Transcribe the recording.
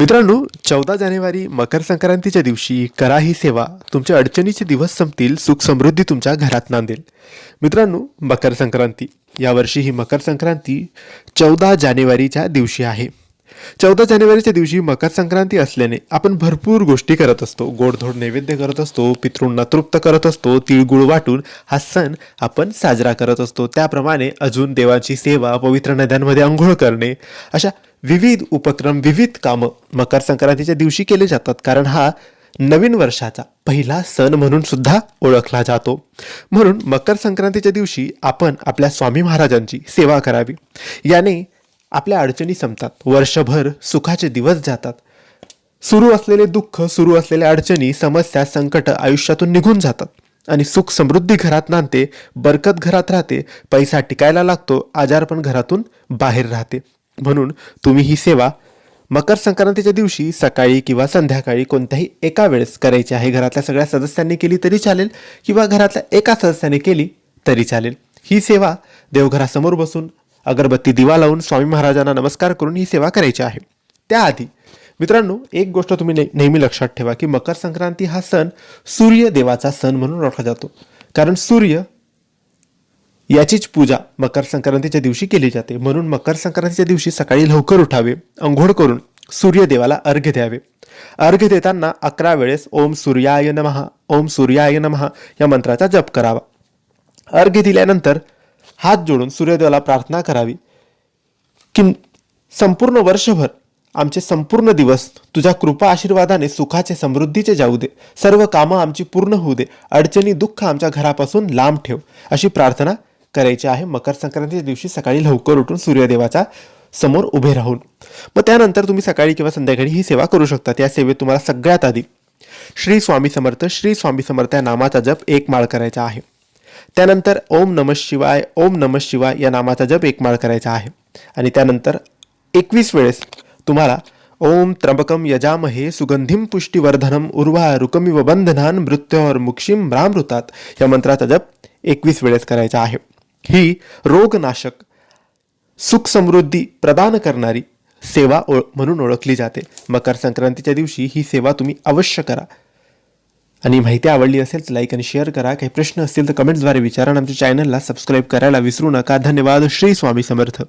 मित्रांनो चौदा जानेवारी मकर संक्रांतीच्या दिवशी करा ही सेवा तुमच्या अडचणीचे दिवस संपतील सुख समृद्धी तुमच्या घरात नांदेल. मित्रांनो मकर संक्रांती यावर्षी ही मकर संक्रांती चौदा जानेवारीच्या दिवशी आहे. चौदा जानेवारीच्या दिवशी मकर संक्रांती असल्याने आपण भरपूर गोष्टी करत असतो. गोडधोड नैवेद्य करत असतो पितृंना तृप्त करत असतो तिळगुळ वाटून हा सण आपण साजरा करत असतो. त्याप्रमाणे अजून देवाची सेवा पवित्र नद्यांमध्ये आंघोळ करणे अशा विविध उपक्रम विविध कामं मकर संक्रांतीच्या दिवशी केले जातात. कारण हा नवीन वर्षाचा पहिला सण म्हणून सुद्धा ओळखला जातो. म्हणून मकर संक्रांतीच्या दिवशी आपण आपल्या स्वामी महाराजांची सेवा करावी. याने आपल्या अडचणी संपतात. वर्षभर सुखाचे दिवस जातात. सुरू असलेले दुःख सुरू असलेल्या अडचणी समस्या संकट आयुष्यातून निघून जातात. आणि सुख समृद्धी घरात नांदते बरकत घरात राहते पैसा टिकायला लागतो आजारपण घरातून बाहेर राहते. म्हणून तुम्ही ही सेवा मकर संक्रांतीच्या दिवशी सकाळी किंवा संध्याकाळी कोणत्याही एका वेळेस करायची आहे. घरातल्या सगळ्या सदस्यांनी केली तरी चालेल किंवा घरातल्या एका सदस्याने केली तरी चालेल. ही सेवा देवघरासमोर बसून अगरबत्ती दिवा लावून स्वामी महाराजांना नमस्कार करून ही सेवा करायची आहे. त्याआधी मित्रांनो एक गोष्ट तुम्ही ने- नेहमी लक्षात ठेवा की मकर संक्रांती हा सण सूर्यदेवाचा सण म्हणून ओळखला जातो. कारण सूर्य याचीच पूजा मकर संक्रांतीच्या दिवशी केली जाते. म्हणून मकर संक्रांतीच्या दिवशी सकाळी लवकर उठावे अंघोळ करून सूर्यदेवाला अर्घ्य द्यावे. अर्घ्य देताना अकरा वेळेस ओम सूर्याय नमहा ओम सूर्याय नमहा या मंत्राचा जप करावा. अर्घ्य दिल्यानंतर हात जोडून सूर्यदेवाला प्रार्थना करावी की संपूर्ण वर्षभर आमचे संपूर्ण दिवस तुझ्या कृपा आशीर्वादाने सुखाचे समृद्धीचे जाऊ दे. सर्व कामं आमची पूर्ण होऊ दे. अडचणी दुःख आमच्या घरापासून लांब ठेव. अशी प्रार्थना करायची आहे. मकर संक्रांतीच्या दिवशी सकाळी लवकर उठून सूर्यदेवाचा समोर उभे राहून. मग त्यानंतर तुम्ही सकाळी किंवा संध्याकाळी ही सेवा करू शकता. त्या सेवेत तुम्हाला सगळ्यात आधी श्री स्वामी समर्थ श्री स्वामी समर्थ या नामाचा जप एक माळ करायचा आहे. त्यानंतर ओम नम शिवाय ओम नम शिवाय या नामाचा जप एक माळ करायचा आहे. आणि त्यानंतर एकवीस वेळेस तुम्हाला ओम त्र्यंबकम यजामहे सुगंधिम पुष्टिवर्धनम उर्वा रुकमिव बंधनान मृत्योर मुक्षिम रामृतात या मंत्राचा जप एकवीस वेळेस करायचा आहे. ही रोगनाशक सुख समृद्धी प्रदान करणारी सेवा ओळ म्हणून ओळखली जाते. मकर संक्रांतीच्या दिवशी ही सेवा तुम्ही अवश्य करा. आणि माहिती आवडली असेल तर लाईक आणि शेअर करा. काही प्रश्न असतील तर कमेंट्सद्वारे विचारा आणि आमच्या चॅनलला सबस्क्राईब करायला विसरू नका. धन्यवाद. श्री स्वामी समर्थ.